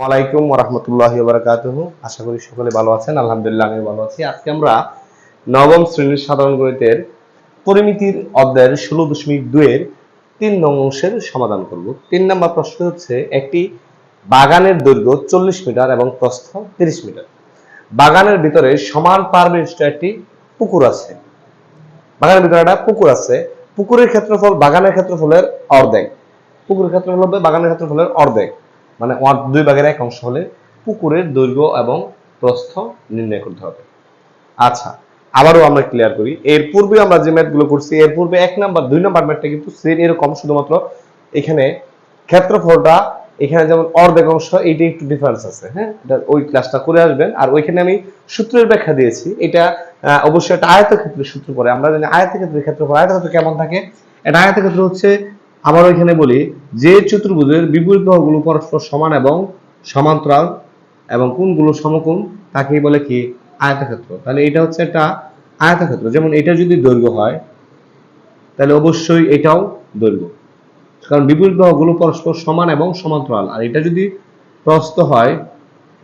ওয়ালাইকুম ওরহমতুল্লাহ বারাকাতুহু আশা করি সকলে ভালো আছেন, আলহামদুলিল্লাহ আমি ভালো আছি। আজকে আমরা নবম শ্রেণির সাধারণ গণিতের পরিমিতির অধ্যায়ের ষোলো দশমিক দুয়ের তিন নং সমাধান করব। তিন নম্বর প্রশ্ন হচ্ছে, একটি বাগানের দৈর্ঘ্য চল্লিশ মিটার এবং প্রস্থ তিরিশ মিটার। বাগানের ভিতরে সমান পারবিষ্ট একটি পুকুর আছে। বাগানের ভিতরে একটা পুকুর আছে। পুকুরের ক্ষেত্রফল বাগানের ক্ষেত্রফলের অর্ধেক। পুকুরের ক্ষেত্রফল হবে বাগানের ক্ষেত্রফলের অর্ধেক। মানে দুই ভাগের এক অংশ হলে পুকুরের দৈর্ঘ্য এবং প্রস্থ নির্ণয় করতে হবে। আচ্ছা আবারও আমরা ক্লিয়ার করি। এর পূর্বে আমরা যে ম্যাথগুলো করছি এর পূর্বে এক নাম্বার, দুই নাম্বার ম্যাথটা কিন্তু সেম এরকম, শুধুমাত্র এখানে ক্ষেত্রফলটা, এখানে যেমন অর্ধেক অংশ, এইটা একটু ডিফারেন্স আছে হ্যাঁ? এটা ওই ক্লাসটা করে আসবেন। আর ওইখানে আমি সূত্রের ব্যাখ্যা দিয়েছি। এটা অবশ্যই একটা আয়তক্ষেত্রের সূত্র পড়ে। আমরা জানি আয়তক্ষেত্রের ক্ষেত্রফল, আয়তক্ষেত্র কেমন থাকে? এটা আয়তক্ষেত্র হচ্ছে আবার ওইখানে বলি, যে চতুর্ভুজের বিপরীত বাহুগুলো পরস্পর সমান এবং সমান্তরাল এবং কোনগুলো সমকোণ, তাকেই বলে কি? আয়তক্ষেত্র। তাহলে এটা হচ্ছে একটা আয়তক্ষেত্র। যেমন এটা যদি দৈর্ঘ্য হয়, তাহলে অবশ্যই এটাও দৈর্ঘ্য। কারণ বিপরীত বাহুগুলো পরস্পর সমান এবং সমান্তরাল। আর এটা যদি প্রস্থ হয়,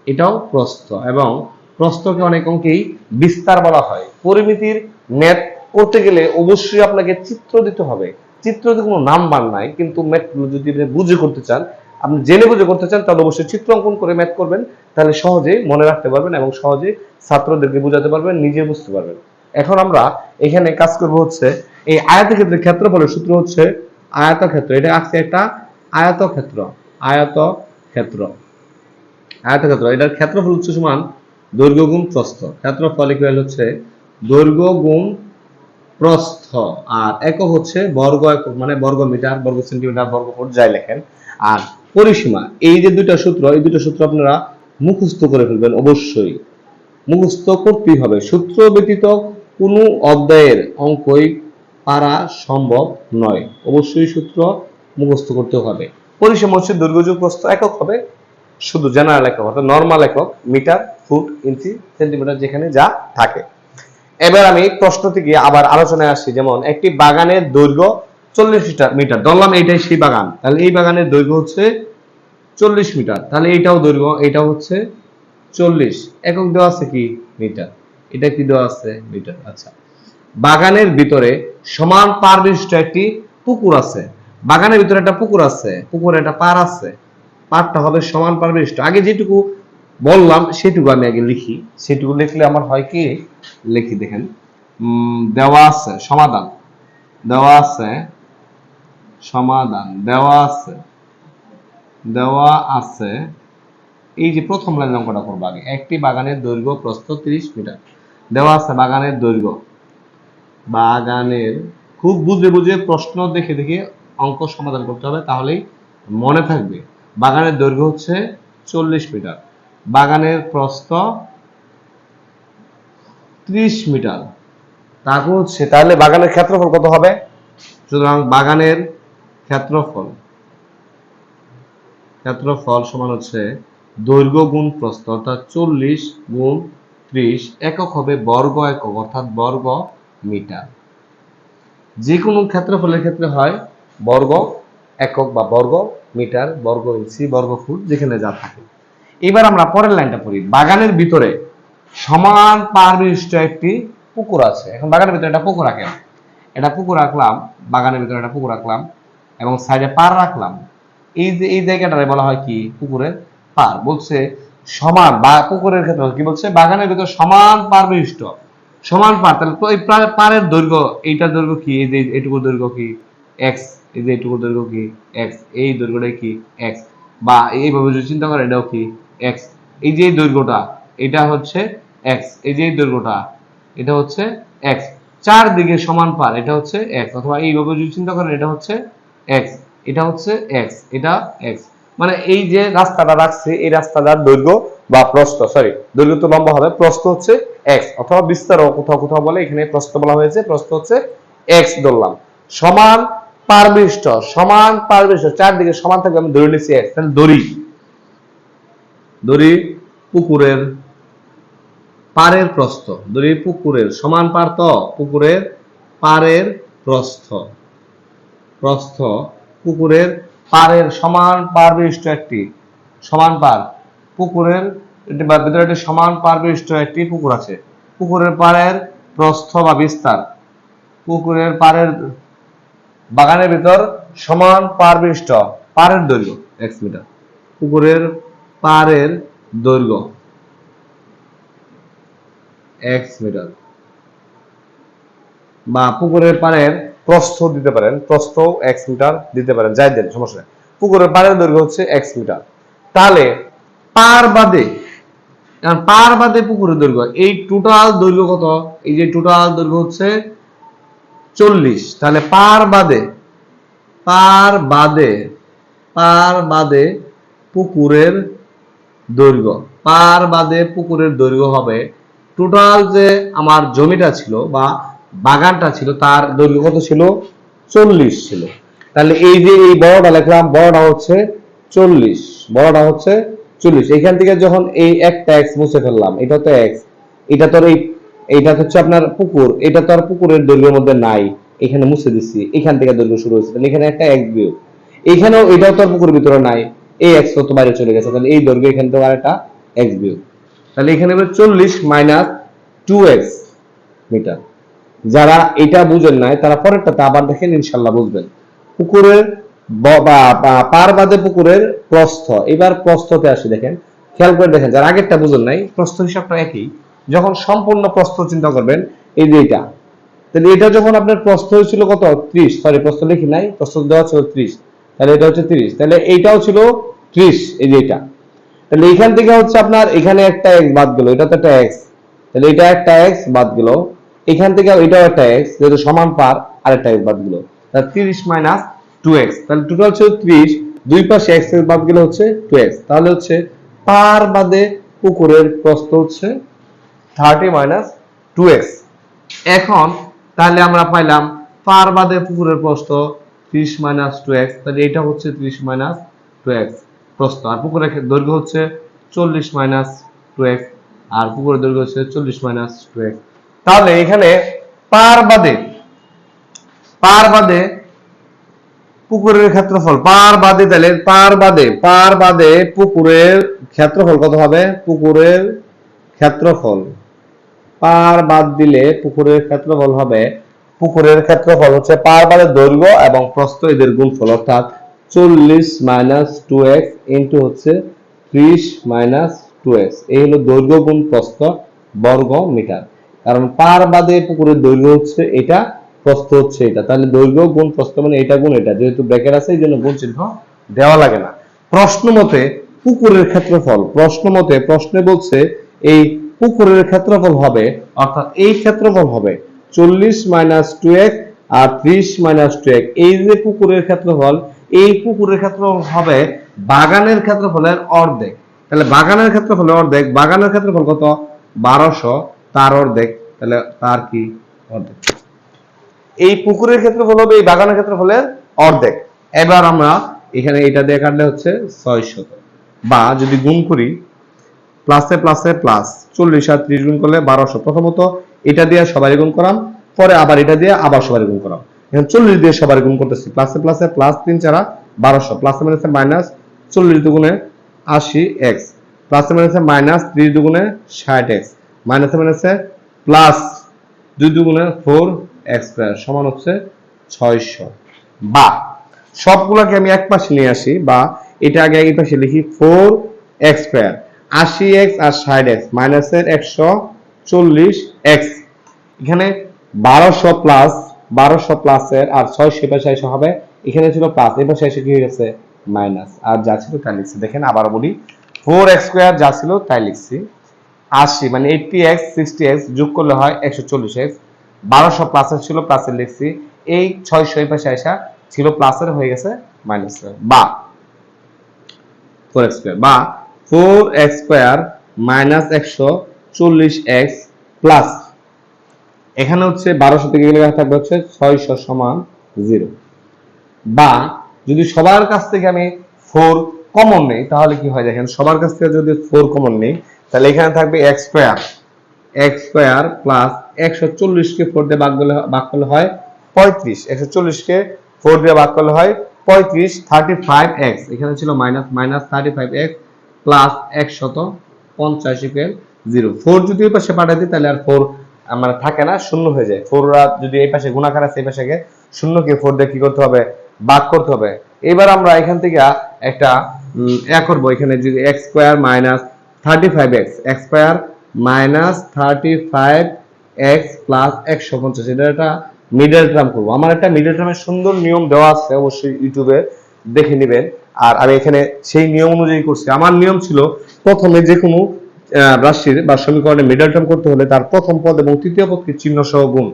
এটাও প্রস্থ এবং প্রস্থকে অনেক অঙ্কেই বিস্তার বলা হয়। পরিমিতির ম্যাথ করতে গেলে অবশ্যই আপনাকে চিত্র দিতে হবে। চিত্রতে কোনো নাম্বার নাই, কিন্তু ম্যাথগুলো যদি আপনি বুঝে করতে চান, আপনি জেনে বুঝে করতে চান, তাহলে অবশ্যই চিত্র অঙ্কন করে ম্যাথ করবেন, তাহলে সহজে মনে রাখতে পারবেন এবং সহজে ছাত্রদেরকে বোঝাতে পারবেন, নিজে বুঝতে পারবেন। এখন আমরা এখানে কাজ করব হচ্ছে এই আয়তক্ষেত্রের ক্ষেত্রফলের সূত্র হচ্ছে আয়তক্ষেত্র। এটা আছে একটা আয়তক্ষেত্র আয়তক্ষেত্র। আয়তক্ষেত্র, এটার ক্ষেত্রফল হচ্ছে সমান দৈর্ঘ্য গুণ প্রস্থ। ক্ষেত্রফল ইকুয়াল হচ্ছে দৈর্ঘ্য গুণ প্রস্থ, আর একক হচ্ছে বর্গ একক মানে বর্গ মিটার, বর্গ সেন্টিমিটার, বর্গ ফুট, যাই লেখেন। আর পরিসীমা, এই যে দুইটা সূত্র, এই দুটো সূত্র আপনারা মুখস্থ করে ফেলবেন অবশ্যই। মুখস্থ করতেই হবে। সূত্র ব্যতীত কোনো অধ্যায়ের অঙ্কই পারা সম্ভব নয়। অবশ্যই সূত্র মুখস্থ করতে হবে। পরিসীমা হচ্ছে দৈর্ঘ্য প্রস্থ, একক হবে শুধু জেনারেল একক, অর্থাৎ নর্মাল একক, মিটার, ফুট, ইঞ্চি, সেন্টিমিটার, যেখানে যা থাকে। এবার আমি প্রশ্ন থেকে আবার আলোচনায় আসছি যেমন, একটি বাগানের দৈর্ঘ্য চল্লিশ মিটার ধরলাম এইটাই সেই বাগান। তাহলে এই বাগানের দৈর্ঘ্য হচ্ছে চল্লিশ মিটার। তাহলে এইটাও দৈর্ঘ্য, এইটাও হচ্ছে চল্লিশ। একক দেওয়া আছে কি? মিটার। এটা কি দেওয়া আছে? মিটার। আচ্ছা। বাগানের ভিতরে সমান পারবিষ্ট একটি পুকুর আছে। বাগানের ভিতরে একটা পুকুর আছে। পুকুরে একটা পার আছে। পারটা হবে সমান পারবিষ্ট আগে যেটুকু বললাম, সেটুকু আমি আগে লিখি। সেটুকু লিখলে আমার হয় কি? লিখি, দেখেন। দেওয়া আছে, সমাধান। দেওয়া আছে, সমাধান। দেওয়া আছে দেওয়া আছে। এই যে প্রথম লাইন অঙ্কটা করব আগে। একটি বাগানের দৈর্ঘ্য প্রস্থ 30 মিটার। দেওয়া আছে, বাগানের দৈর্ঘ্য। বাগানের, খুব বুঝে বুঝে প্রশ্ন দেখে দেখে অঙ্ক সমাধান করতে হবে, তাহলেই মনে থাকবে। বাগানের দৈর্ঘ্য হচ্ছে চল্লিশ মিটার। বাগানের প্রস্থ ত্রিশ মিটার। তারপর হচ্ছে তাহলে বাগানের ক্ষেত্রফল কত হবে? সুতরাং বাগানের ক্ষেত্রফল ক্ষেত্রফল সমান হচ্ছে দৈর্ঘ্য গুণ প্রস্থ অর্থাৎ চল্লিশ গুণ ত্রিশ একক হবে বর্গ একক অর্থাৎ বর্গ মিটার। যে কোনো ক্ষেত্রফলের ক্ষেত্রে হয় বর্গ একক বা বর্গ মিটার বর্গ ইঞ্চি বর্গ ফুট যেখানে যা থাকে। এবার আমরা পরের লাইনটা পড়ি। বাগানের ভিতরে সমান পারবিষ্ট একটি পুকুর আছে। এখন বাগানের ভিতরে একটা পুকুর রাখেন এটা পুকুর রাখলাম বাগানের ভিতরে একটা পুকুর রাখলাম এবং সাইডে পার রাখলাম। এই যে, এই জায়গাটারে বলা হয় কি? পুকুরের পার বলছে সমান, বা পুকুরের ক্ষেত্রে কি বলছে? বাগানের ভিতরে সমান পার বিশিষ্ট সমান পার তাহলে তো এই পারের দৈর্ঘ্য, এইটার দৈর্ঘ্য কি? এই যে এইটুকু দৈর্ঘ্য কি? এক্স এই যে এইটুকু দৈর্ঘ্য কি? এক্স এই দৈর্ঘ্যটা কি? এক্স বা এইভাবে যদি চিন্তা করেন, এটাও কি? এক্স এই যে দৈর্ঘ্যটা, এটা হচ্ছে এক্স এই যে দৈর্ঘ্যটা, এটা হচ্ছে এক্স চার দিকে সমান পার, এটা হচ্ছে এক্স অথবা এইভাবে যদি চিন্তা করেন, এটা হচ্ছে এক্স এটা হচ্ছে এক্স এটা এক্স মানে এই যে রাস্তাটা রাখছে, এই রাস্তাটার দৈর্ঘ্য বা প্রস্থ সরি দৈর্ঘ্য তো লম্বা হবে, প্রস্থ হচ্ছে এক্স অথবা বিস্তারও কোথাও কোথাও বলে, এখানে প্রস্থ বলা হয়েছে, প্রস্থ হচ্ছে এক্স ধরলাম। সমান পারবিষ্ট সমান পারবিষ্ট চারদিকে সমান থাকবে আমি ধরে নিচ্ছি এক্স তাহলে দড়ি দড়ি পুকুরের পারের প্রস্থ। দড়ি পুকুরের, সমান পার তো? পুকুরের পারের প্রস্থ। প্রস্থ পুকুরের পারের সমান পার বিশিষ্ট একটি, সমান পার। পুকুরের ভিতরে একটি সমান পার বিশিষ্ট একটি পুকুর আছে। পুকুরের পাড়ের প্রস্থ বা বিস্তার। পুকুরের পাড়ের বাগানের ভিতর সমান পার বিশিষ্ট, পাড়ের দৈর্ঘ্য, এক মিটার। পুকুরের পাড়ের দৈর্ঘ্য এক্স মিটার। বা পুকুরের পাড়ের প্রস্থ দিতে পারেন, প্রস্থ এক্স মিটার দিতে পারেন, যাই দেন, সমস্যা নেই। পুকুরের পাড়ের দৈর্ঘ্য হচ্ছে এক্স মিটার। তাহলে পার বাদে পার বাদে পুকুরের দৈর্ঘ্য, এই টোটাল দৈর্ঘ্য কত? এই যে টোটাল দৈর্ঘ্য হচ্ছে চল্লিশ। তাহলে পার বাদে পার বাদে পার বাদে পুকুরের দৈর্ঘ্য। পার বাদে পুকুরের দৈর্ঘ্য হবে টোটাল যে আমার জমিটা ছিল বা বাগানটা ছিল, তার দৈর্ঘ্য কত ছিল? চল্লিশ ছিল। তাহলে এই যে এই বড়টা লিখলাম, বড়টা হচ্ছে চল্লিশ, বড়টা হচ্ছে চল্লিশ। এখান থেকে যখন এই একটা এক্স মুছে ফেললাম, এটা তো এক্স এটা তো আর এই, এইটা হচ্ছে আপনার পুকুর, এটা তো আর পুকুরের দৈর্ঘ্যের মধ্যে নাই, এখানে মুছে দিচ্ছি এখান থেকে দৈর্ঘ্য শুরু হয়েছে, তাহলে এখানে একটা এক বিয়োগ। এখানেও এটাও তো আর পুকুরের ভিতরে নাই। এই এক্স তো বাইরে চলে গেছে। তাহলে এই দৈর্ঘ্য এখান থেকে আর একটা এক্স বিয়োগ। তাহলে এখানে হবে চল্লিশ মাইনাস টু এক্স মিটার। যারা এটা বুঝেন নাই, তারা পরেরটাতে আবার দেখেন, ইনশাল্লাহ বুঝবেন। পুকুরের পার বাদে পুকুরের প্রস্থ। এবার প্রস্থতে আসি দেখেন। খেয়াল করে দেখেন, যারা আগেরটা বুঝেন নাই, প্রস্থ হিসাবটা একই। যখন সম্পূর্ণ প্রস্থ চিন্তা করবেন, এই যে এটা। তাহলে এটা যখন আপনার প্রস্থ হয়েছিল কত? ত্রিশ। সরি প্রস্থ লিখি নাই, প্রস্থ দেওয়া ছিল ত্রিশ। তাহলে এটা হচ্ছে ত্রিশ। তাহলে এইটাও ছিল ত্রিশ, এই যে এটা। তাহলে এখান থেকে হচ্ছে আপনার এখানে একটা এক্স বাদ গেল, এটা তো একটা এক্স তাহলে এটা একটা এক্স বাদ গেল, এখান থেকে এটাও একটা এক্স যেহেতু সমান পার, আরেকটা এক্স বাদ গেল। তাহলে তিরিশ মাইনাস টু এক্স তাহলে টোটাল হচ্ছে ত্রিশ, দুই পাশে এক্সের বাদ গেলে হচ্ছে টু এক্স তাহলে হচ্ছে পার বাদে পুকুরের প্রস্থ হচ্ছে থার্টি মাইনাস টু এক্স এখন তাহলে আমরা পাইলাম পার বাদে পুকুরের প্রস্থ ত্রিশ মাইনাস টু এক্স তাহলে এটা হচ্ছে ত্রিশ মাইনাস টু এক্স প্রস্থ। আর পুকুরের দৈর্ঘ্য হচ্ছে চল্লিশ মাইনাস টু এক্স আর পুকুরের দৈর্ঘ্য হচ্ছে চল্লিশ মাইনাস টু এক্স তাহলে এখানে পার বাদে পার বাদে পুকুরের ক্ষেত্রফল, পার বাদে তাহলে পার বাদে পার বাদে পুকুরের ক্ষেত্রফল কত হবে? পুকুরের ক্ষেত্রফল। পার বাদ দিলে পুকুরের ক্ষেত্রফল হবে, পুকুরের ক্ষেত্রফল হচ্ছে পার বাদে দৈর্ঘ্য এবং প্রস্থ এদের গুণফল, অর্থাৎ চল্লিশ মাইনাস টু এক্স ইন্টু হচ্ছে ত্রিশ মাইনাস টু এক্স এই হলো দৈর্ঘ্য গুণ প্রস্থ বর্গ মিটার কারণ পার বাদে পুকুরের দৈর্ঘ্য হচ্ছে এটা, প্রস্থ হচ্ছে এটা। তাহলে দৈর্ঘ্য, গুণ, প্রস্থ মানে এটা, গুণ, এটা। যেহেতু ব্র্যাকেট আছে এই জন্য গুণ চিহ্ন দেওয়া লাগে না। প্রশ্ন মতে পুকুরের ক্ষেত্রফল, প্রশ্ন মতে, প্রশ্নে বলছে এই পুকুরের ক্ষেত্রফল হবে, অর্থাৎ এই ক্ষেত্রফল হবে চল্লিশ মাইনাস টু আর ত্রিশ মাইনাস টু এক এই যে পুকুরের ক্ষেত্রফল এই পুকুরের ক্ষেত্রফল হবে, বাগানের ক্ষেত্রফলের অর্ধেক। তাহলে বাগানের ক্ষেত্রফলের অর্ধেক, বাগানের ক্ষেত্রফল কত? বারোশো, তার অর্ধেক, তাহলে তার কি? অর্ধেক। এই পুকুরের ক্ষেত্রফল হবে, এই বাগানের ক্ষেত্রফলের অর্ধেক। এবার আমরা এখানে এটা দিয়ে কাটলে হচ্ছে ছয় শত বা যদি গুণ করি প্লাসে প্লাসে প্লাস চল্লিশ আর ত্রিশ গুণ করলে বারোশো। প্রথমত এটা দিয়ে সবারই গুণ করাম, পরে আবার এটা দিয়ে আবার সবারই গুণ করাম। এখন চল্লিশ দিয়ে সবারই গুণ করতেছি। প্লাসে প্লাসে প্লাস তিন চারা বারোশো। প্লাসে মাইনাসে মাইনাস চল্লিশ দুগুণে আশি এক্স প্লাসে মাইনাসে মাইনাস ত্রিশ দুগুণে ষাট এক্স মাইনাসে মাইনাসে প্লাস দুই দুগুণে ফোর এক্স স্কোয়ার সমান হচ্ছে ছয়শো। বা সবগুলোকে আমি এক পাশে নিয়ে আসি বা এটা আগে এই পাশে লিখি ফোর এক্স স্কোয়ার আশি এক্স আর ষাট এক্স মাইনাসের একশো চল্লিশ এক্স এখানে বারোশো প্লাস বারোশো প্লাসের আর ছয়শো পাশে এসে হবে। এখানে ছিল প্লাস পাশে এসে কি হয়ে গেছে? মাইনাস আর যা ছিল তাই লিখছি। দেখেন আবার বলি ফোর এক্স স্কোয়ার যা ছিল তাই লিখছি। আশি মানে এইটটি এক্স সিক্সটি এক্স যোগ করলে হয় একশো চল্লিশ এক্স বারোশো প্লাসের ছিল প্লাসের লিখছি। এই এই পাশে আসা ছিল প্লাসের হয়ে গেছে মাইনাস বা ফোর এক্স স্কোয়ার বা ফোর এক্স স্কোয়ার মাইনাস একশো চল্লিশ এক্স প্লাস এখানে হচ্ছে বারোশো থেকে গেলে থাকবে হচ্ছে ছয়শো সমান জিরো। বা যদি সবার কাছ থেকে আমি ফোর কমন নেই, তাহলে কি হয় দেখেন, সবার কাছ থেকে যদি ফোর কমন নেই, তাহলে এখানে থাকবে x square x square plus একশো চল্লিশকে ফোর দিয়ে ভাগ করলে ভাগ করলে হয় পঁয়ত্রিশ। একশো চল্লিশকে ফোর দিয়ে ভাগ করলে হয় পঁয়ত্রিশ থার্টি ফাইভ এক্স এখানে ছিল minus minus thirty five x plus একশত পঞ্চাশ জিরো ফোর যদি পাশে পাঠাই দিই, তাহলে আর ফোর মানে থাকে না শূন্য হয়ে যায়। ফোর যদি এই পাশে গুণাকার আছে এই পাশে শূন্যকে ফোর দিয়ে কি করতে হবে? বাদ করতে হবে। এবার আমরা এখান থেকে একটা উম, এ করব। এখানে যদি x square minus thirty five x x square minus thirty five x plus একশো পঞ্চাশ এটা একটা মিডল টার্ম করব। আমার একটা মিডল টার্মের সুন্দর নিয়ম দেওয়া আছে অবশ্যই ইউটিউবে দেখে নেবেন। আর আমি এখানে সেই নিয়ম অনুযায়ী করছি। আমার নিয়ম ছিল প্রথমে যে কোনো রাশির বা সমীকরণে মিডল টার্ম করতে হলে তার প্রথম পদ এবং তৃতীয় পদকে চিহ্ন সহ গুণ।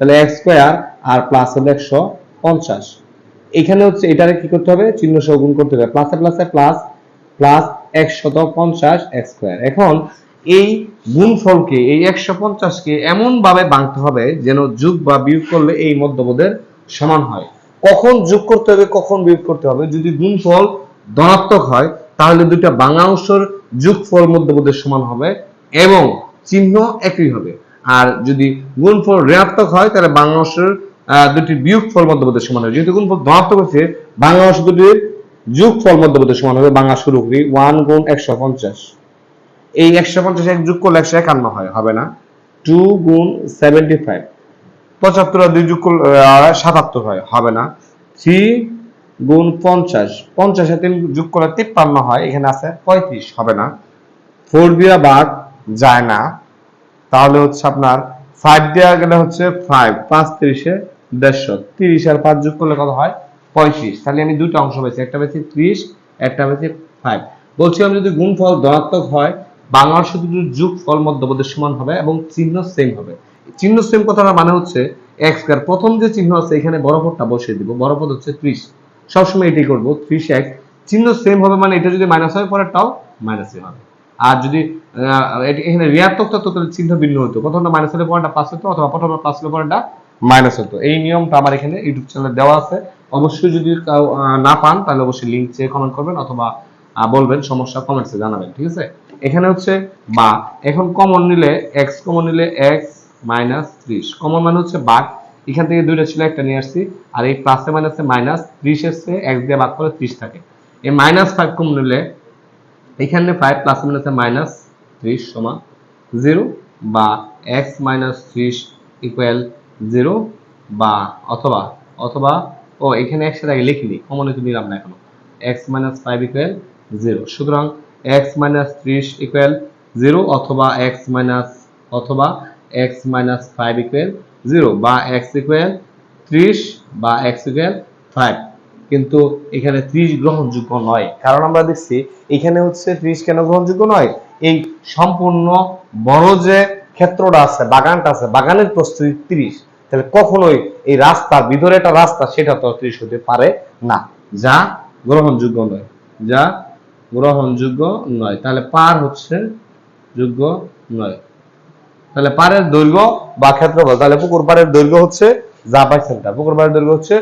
তাহলে এক্স স্কোয়ার আর প্লাস হলো একশো পঞ্চাশ। এখানে হচ্ছে এটারে কি করতে হবে? চিহ্ন সহ গুণ করতে হবে। প্লাসে প্লাসে প্লাস প্লাস একশত পঞ্চাশ এক্স স্কোয়ার এখন এই গুণফলকে, এই একশো পঞ্চাশকে এমন ভাবে ভাঙতে হবে যেন যোগ বা বিয়োগ করলে এই মধ্যপদের সমান হয়। কখন যোগ করতে হবে, কখন বিয়োগ করতে হবে? যদি গুণফল ধনাত্মক হয় তাহলে দুইটা বাংলা অংশের যোগফল মধ্যপদের সমান হবে এবং চিহ্ন একই হবে। আর যদি গুণফল ঋণাত্মক হয়, তাহলে বাংলা অংশের দুটি বিয়োগফল মধ্যপদের সমান হবে। যেহেতু গুণফল ধনাত্মক হচ্ছে বাংলা অংশ দুটির যোগফল মধ্যপদের সমান হবে। বাংলা শুরু করি ওয়ান গুণ একশো পঞ্চাশ। এই একশো পঞ্চাশ এক যোগ করলে একশো একান্ন হয়, হবে না? টু গুণ সেভেন্টি ফাইভ পঁচাত্তর আর দুই যোগ করলে সাতাত্তর হয়, হবে না? থ্রি গুণ পঞ্চাশ। পঞ্চাশ তিন যোগ করলে তিপ্পান্ন হয়, এখানে আছে পঁয়ত্রিশ, হবে না। ফোর দিয়া বাদ যায় না। তাহলে হচ্ছে আপনার ফাইভ দেওয়া গেলে হচ্ছে ফাইভ পাঁচ তিরিশে দেড়শো। তিরিশ আর পাঁচ যোগ করলে কত হয়? পঁয়ত্রিশ। তাহলে আমি দুটো অংশ পেয়েছি, একটা পেয়েছি ত্রিশ, একটা পেয়েছি ফাইভ বলছিলাম যদি গুণফল ধনাত্মক হয় বাংলা শুধু যোগ ফল মধ্যপদের সমান হবে এবং চিহ্ন সেম হবে। চিহ্ন সেম কথাটা মানে হচ্ছে এক্স স্কয়ার প্রথম যে চিহ্ন আছে, এখানে বড় পদটা বসিয়ে দিব। বড় পদ হচ্ছে ত্রিশ। সবসময় এটাই করব ত্রিশ এক চিহ্ন সেম হবে মানে এটা যদি মাইনাস হয় পরেরটাও মাইনাসই হবে। আর যদি এখানে ঋণাত্মক তত্ত্ব, তাহলে চিহ্ন ভিন্ন হতো। প্রথমটা মাইনাস হলে পরেরটা প্লাস হতো, অথবা প্রথমটা প্লাস হলে পরেরটা মাইনাস হতো। এই নিয়মটা আমার এখানে ইউটিউব চ্যানেলে দেওয়া আছে। অবশ্যই যদি কেউ না পান, তাহলে অবশ্যই লিঙ্ক চেয়ে কমেন্ট করবেন, অথবা বলবেন, সমস্যা কমেন্টসে জানাবেন, ঠিক আছে? এখানে হচ্ছে বা। এখন কমন নিলে এক্স কমন নিলে এক্স মাইনাস ত্রিশ কমন মানে হচ্ছে বাঘ। এখান থেকে দুইটা ছিল, একটা নিয়ে আসছি। আর এই প্লাসে মাইনাসে মাইনাস ত্রিশ এসছে এক্স দিয়ে ভাগ করে ত্রিশ থাকে। এই মাইনাস ফাইভ কম নিলে এখানে ফাইভ প্লাস মাইনাসে মাইনাস ত্রিশ সমান জিরো বা এক্স মাইনাস ত্রিশ ইকুয়াল জিরো বা অথবা অথবা, ও, এখানে একসাথে আগে লিখিনি কমন তো নিলাম না এখনও। X minus five equal zero সুতরাং এক্স মাইনাস ত্রিশ ইকুয়াল জিরো অথবা এক্স মাইনাস অথবা x minus five equal zero বা এক্স ইকুয়াল ত্রিশ বা এক্স ইকুয়াল ফাইভ। কিন্তু এখানে ত্রিশ গ্রহণযোগ্য নয়। কারণ আমরা দেখছি এখানে হচ্ছে ত্রিশ কেন গ্রহণযোগ্য নয়? এই সম্পূর্ণ বড় যে ক্ষেত্রটা আছে, বাগানটা আছে, বাগানের প্রস্তুতি ত্রিশ। তাহলে কখনোই এই রাস্তা ভিতরে একটা রাস্তা, সেটা তো ত্রিশ হতে পারে না। যা গ্রহণযোগ্য নয়। যা গ্রহণযোগ্য নয়। তাহলে পার হচ্ছে যোগ্য নয়। তাহলে পাড়ের দৈর্ঘ্য বা ক্ষেত্রফল, তাহলে পুকুর পাড়ের দৈর্ঘ্য হচ্ছে যা পাইছেন তা পুকুর পাড়ের দৈর্ঘ্য হচ্ছে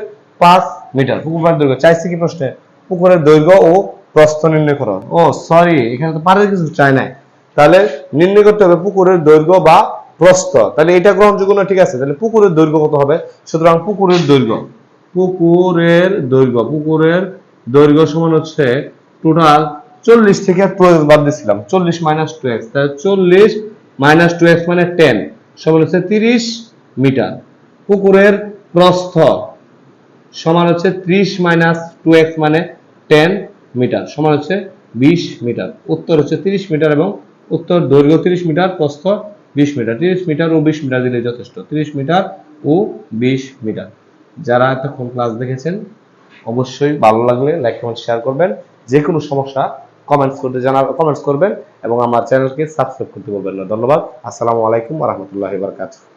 পাঁচ মিটার। পুকুর পাড়ের দৈর্ঘ্য, চাইছে কি প্রশ্নে? পুকুরের দৈর্ঘ্য ও প্রস্থ নির্ণয় করো ও সরি এখানে তো পাড়ের কিছু চাই নাই। তাহলে নির্ণয় করতে হবে পুকুরের দৈর্ঘ্য বা প্রস্থ। তাহলে এটা গ্রহণযোগ্য না ঠিক আছে? তাহলে পুকুরের দৈর্ঘ্য কত হবে? সুতরাং পুকুরের দৈর্ঘ্য। পুকুরের দৈর্ঘ্য পুকুরের দৈর্ঘ্য সমান হচ্ছে টোটাল চল্লিশ থেকে প্রয়োজন বাদ দিছিলাম। চল্লিশ মাইনাস টু এক্স তাহলে চল্লিশ মাইনাস টু এক্স মানে টেন, সমান হচ্ছে তিরিশ মিটার। পুকুরের প্রস্থ সমান হচ্ছে ত্রিশ মাইনাস টু এক্স মানে টেন মিটার, সমান হচ্ছে বিশ মিটার। উত্তর হচ্ছে তিরিশ মিটার এবং উত্তর দৈর্ঘ্য তিরিশ মিটার, প্রস্থ বিশ মিটার। তিরিশ মিটার ও বিশ মিটার দিলে যথেষ্ট। তিরিশ মিটার ও বিশ মিটার। যারা এতক্ষণ ক্লাস দেখেছেন, অবশ্যই ভালো লাগলে লাইক কমেন্ট শেয়ার করবেন। যে কোনো সমস্যা কমেন্টস করতে জানা কমেন্টস করবেন এবং আমার চ্যানেলকে সাবস্ক্রাইব করতে বলবেন না। ধন্যবাদ। আসসালামু আলাইকুম রহমতুল্লাহ বারকাতুহ।